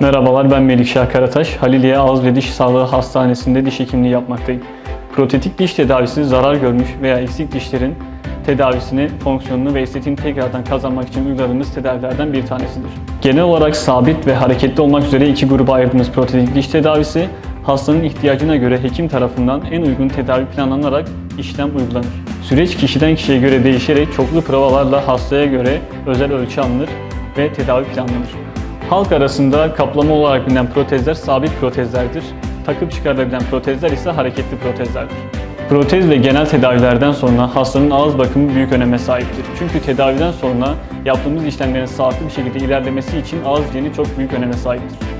Merhabalar ben Melikşah Karataş. Haliliye Ağız ve Diş Sağlığı Hastanesi'nde diş hekimliği yapmaktayım. Protetik diş tedavisi zarar görmüş veya eksik dişlerin tedavisini, fonksiyonunu ve estetiğini tekrardan kazanmak için uyguladığımız tedavilerden bir tanesidir. Genel olarak sabit ve hareketli olmak üzere iki gruba ayırdığımız protetik diş tedavisi, hastanın ihtiyacına göre hekim tarafından en uygun tedavi planlanarak işlem uygulanır. Süreç kişiden kişiye göre değişerek çoklu provalarla hastaya göre özel ölçü alınır ve tedavi planlanır. Halk arasında kaplama olarak bilinen protezler sabit protezlerdir. Takıp çıkarılabilen protezler ise hareketli protezlerdir. Protez ve genel tedavilerden sonra hastanın ağız bakımı büyük öneme sahiptir. Çünkü tedaviden sonra yaptığımız işlemlerin sağlıklı bir şekilde ilerlemesi için ağız hijyeni çok büyük öneme sahiptir.